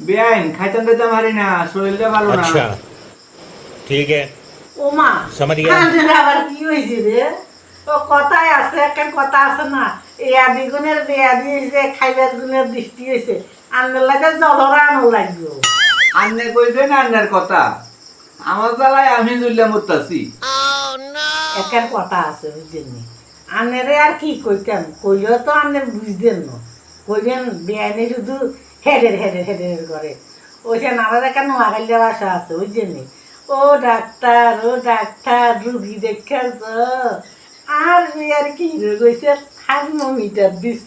বেআইন খাইতাম দিতাম হারি না শরীরটা ভালো না अच्छा ठीक है ও মা समझ गया কানের আবার কি হয়েছে রে ও কথাই আছে একটা কথা আছে না এই আদি গুণের বেয়াদি হয়েছে খাইবার গুণের দৃষ্টি হয়েছে আন্নার লাগে জলরা আনো লাগবে আন্নে কইবেন আন্নার কথা আমার জ্বালায় আমি জুল্লা মুতাছি একটা কথা আছে বুঝছেন নি আন্নারে আর কি কইতাম কইলেও তো আন্নের বুঝতেন না কইলেন বেআইনে শুধু হেডের হেডের হেডের করে। ওই সে নানা দেখা নোয়াখালীর আশা আছে ওই জন্যে ও ডাক্তার ও ডাক্তার রুগী দেখছ আর আর কি রোগ হয়েছে থার্মোমিটার দিস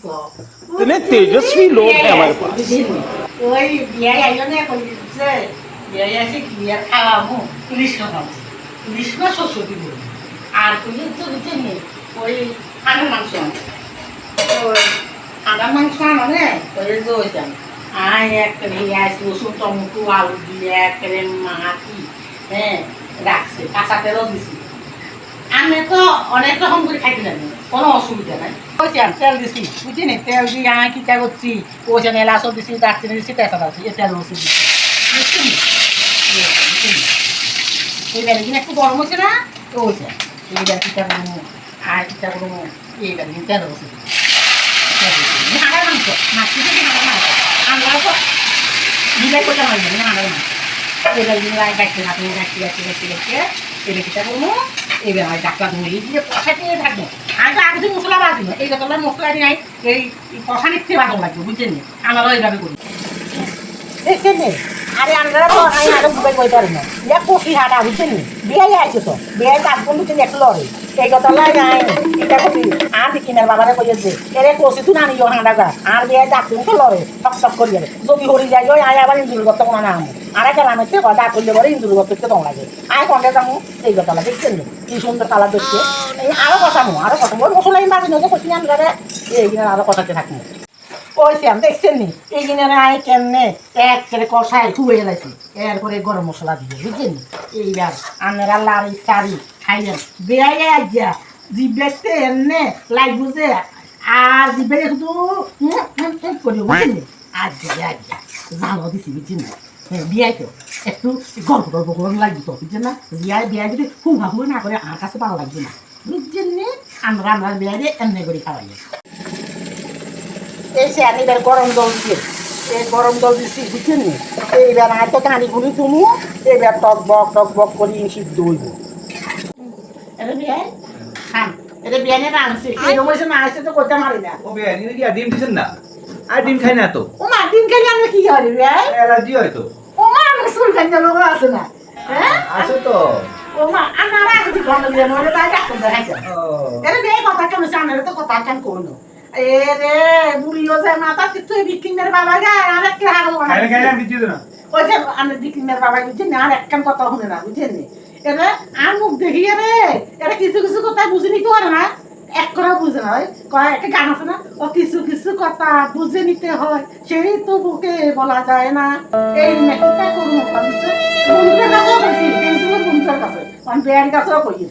তুমি তেজস্বী লোক ওই বিয়ায় আইলো না এখন দিচ্ছে বিয়ায় আছে কি আর খাওয়াবো পুলিশ খাওয়াবো পুলিশ না সরস্বতী আর তুমি তো দিতে নেই। ওই খানা মাংস আনো। ওই খানা মাংস আনো না ওই যে ওই আই রসুন টমেটো আলু দিয়ে একেবারে মাটি হ্যাঁ রাখছে, কাঁচা তেলও দিছি। আমি তো অনেক রকম করে খাইতে কোনো অসুবিধা নাই। ওইখান তেল দিছি, বুঝছি নি? তেল দিয়ে আমি কিটা করছি? ওইখানে এলাচও দিছি দারচিনি দিছি এই তেল রসুন দিছি? এইবার একটু গরম হচ্ছে না? হয়েছে এইবার কিটা হাঁড়ার মাংস মাছ থেকে হাঁড়ার মাংস বিলাই করতে পারবে না মাংস এবার বিলাই গাইতে থাকব গাইতে গাইতে গাইতে গাইতে এবার কিটা করব এবার আমি ডাক্তার ধরে দিয়ে কষাতে থাকব আমি তো আগে মশলা বাজি না এই কথা মশলা দিয়ে এই কষা নিতে ভালো লাগবে বুঝছেন আমারও এইভাবে করি দেখছেন? আরে আমরা তো আরও বুঝে কই পারি না কফি হাটা বুঝছেন? বিয়াই আছে তো বিয়াই কাজ তুমি একটু লড়ে এই কথা লাই নাই। এটা আর কিনার বাবারে কই যে এরে কষি তুই গা আর বিয়াই ডাক্তার তো লড়ে টক টক করি যাবে যদি হরি যায় ওই আয় আবার ইন্দুর করতে কোনো নাম? আর একটা নামে তো কথা করলে পরে ইন্দুর করতে তো লাগে? আয় কন্টে যাব এই কথা দেখছেন নি? কি সুন্দর কালার দেখছে? এই আরও কথামো আরও কথা ওর মশলা বাজি নজে কষি আনলে এই কিনার আরও কথাতে থাকব শ্যাম দেখছেন নি? এই কিনারে আয় কেমনে এক করে কষায় খুয়ে গেলাইছি এরপরে গরম মশলা দিয়ে বুঝছেন? এইবার আনের আল্লাহ আর সারি খাইলেন বেড়াই আজ্ঞা জিব্বেতে এমনে লাগবো যে আর জিব্বে শুধু করি বুঝছেন নি আজ্ঞা আজ্ঞা জানো দিছি বুঝছেন না বিয়াই তো, একটু গল্প গল্প করে লাগবে তো বুঝছেন না? বিয়ায় বিয়ায় যদি হুহা হুয়া না করে আর কাছে ভালো লাগবে না। বুঝছেন নি? আমরা আমরা বিয়ায় এমনি করে খাওয়াই এই সে আমি এবার গরম জল দিয়ে এই গরম জল দিচ্ছি বুঝছেন এইবার আর তো কানি গুলি তুমি এইবার টক বক টক বক করি সিদ্ধ হইব এটা বিয়ে খান এটা বিয়ে নিয়ে রানছি এরকম হয়েছে না আসছে তো করতে পারি না ও বেআইন কি ডিম দিছেন না আর ডিম খাই না তো ও মা দিন খেলে আমি কি করি বিয়ে অ্যালার্জি হয়তো ও মা আমি স্কুল খান লোক আছে না হ্যাঁ আছে তো ও মা আমার আগে কি ঘণ্টা দিয়ে নইলে তাই ডাক্তার দেখাইছে ও, এরে কথা কেন সামনে তো কথা কেন কোনো এ রে বুড়িও যায় মাথা তুই বিকিনের বাবা গায় আর একটা হাগল খাইলে খাইলে আমি দিতে না ওই যে আমি বিকিনের বাবা বুঝছেন আর একখান কথা শুনে না বুঝছেন নি এরা আর মুখ দেখিয়ে রে এরা কিছু কিছু কথা বুঝে নিতে পারে না। এক করে বুঝে না কয় একটা গান আছে না? ও কিছু কিছু কথা বুঝে নিতে হয়। সেই তো বুকে বলা যায় না। এই মেকিটা করুন বন্ধুদের কাছেও বলছি ফেসবুকের বন্ধুদের কাছে। আমি বেয়ার কাছেও কই